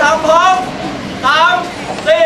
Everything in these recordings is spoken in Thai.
สามพร้อมสามสี่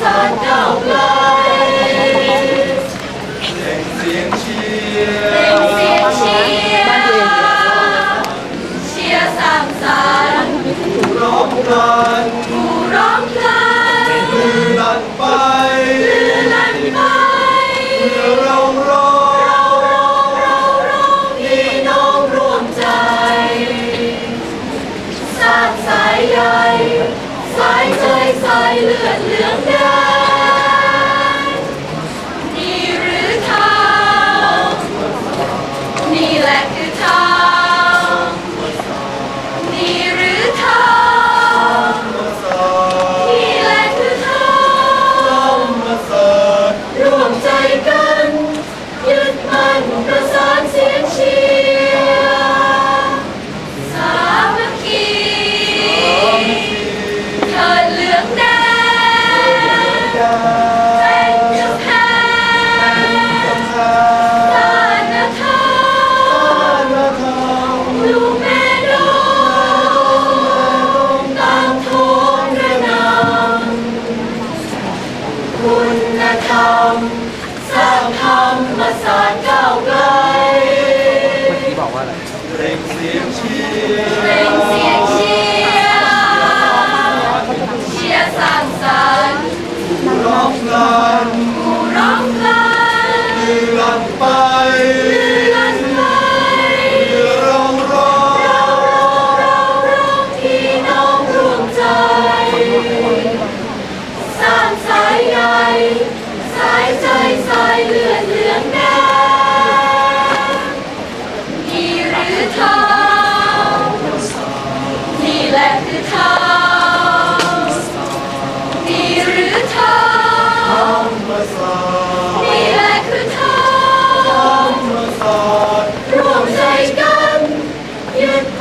Santa.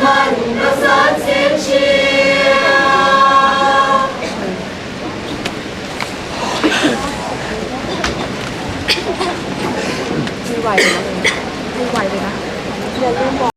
ท่ามีไหวเลยนะมีไหวเลยนะอย่าลืมบอก